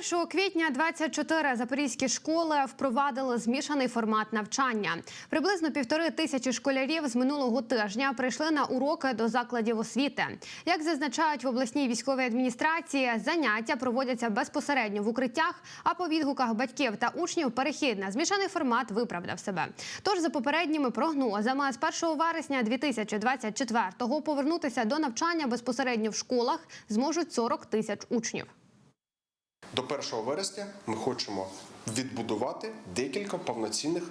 1 квітня 24 запорізькі школи впровадили змішаний формат навчання. Приблизно півтори тисячі школярів з минулого тижня прийшли на уроки до закладів освіти. Як зазначають в обласній військовій адміністрації, заняття проводяться безпосередньо в укриттях. А по відгуках батьків та учнів перехід на змішаний формат виправдав себе. Тож за попередніми прогнозами з 1 вересня 2024-го повернутися до навчання безпосередньо в школах зможуть 40 тисяч учнів. До 1 вересня ми хочемо відбудувати декілька повноцінних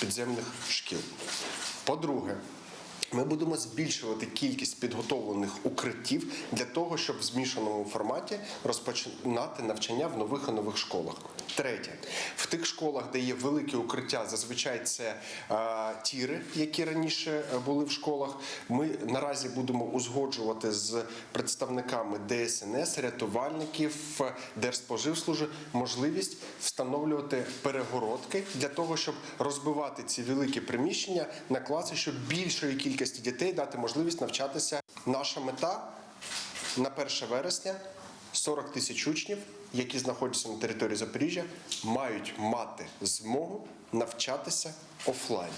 підземних шкіл. По-друге, ми будемо збільшувати кількість підготовлених укриттів для того, щоб в змішаному форматі розпочинати навчання в нових і нових школах. Третє, в тих школах, де є великі укриття, зазвичай це е, тіри, які раніше е, були в школах. Ми наразі будемо узгоджувати з представниками ДСНС, рятувальників, е, Держспоживслужби можливість встановлювати перегородки для того, щоб розбивати ці великі приміщення на класи, щоб більшої кількості дітей дати можливість навчатися. Наша мета на 1 вересня 40 тисяч учнів, які знаходяться на території Запоріжжя, мають мати змогу навчатися офлайн.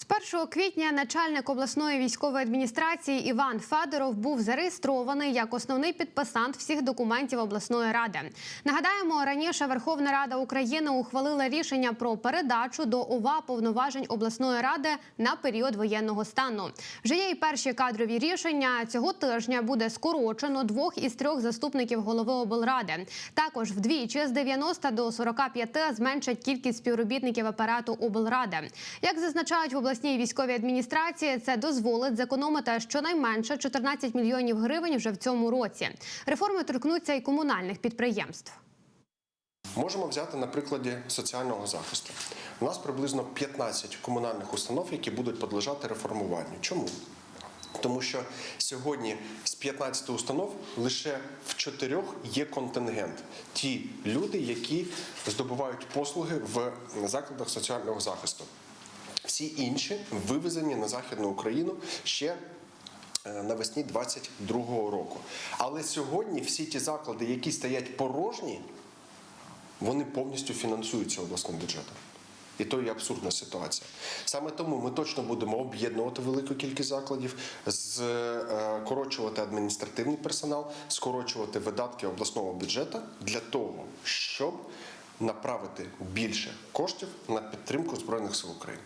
З 1 квітня начальник обласної військової адміністрації Іван Федоров був зареєстрований як основний підписант всіх документів обласної ради. Нагадаємо, раніше Верховна Рада України ухвалила рішення про передачу до ОВА повноважень обласної ради на період воєнного стану. Вже є й перші кадрові рішення. Цього тижня буде скорочено двох із трьох заступників голови облради. Також вдвічі з 90 до 45 зменшать кількість співробітників апарату облради. Як зазначають в обласній військовій адміністрації, це дозволить зекономити щонайменше 14 мільйонів гривень вже в цьому році. Реформи торкнуться і комунальних підприємств. Можемо взяти на прикладі соціального захисту. У нас приблизно 15 комунальних установ, які будуть підлежати реформуванню. Чому? Тому що сьогодні з 15 установ лише в чотирьох є контингент. Ті люди, які здобувають послуги в закладах соціального захисту. Всі інші вивезені на Західну Україну ще е, навесні 22-го року. Але сьогодні всі ті заклади, які стоять порожні, вони повністю фінансуються обласним бюджетом. І то є абсурдна ситуація. Саме тому ми точно будемо об'єднувати велику кількість закладів, скорочувати адміністративний персонал, скорочувати видатки обласного бюджету для того, щоб направити більше коштів на підтримку Збройних сил України.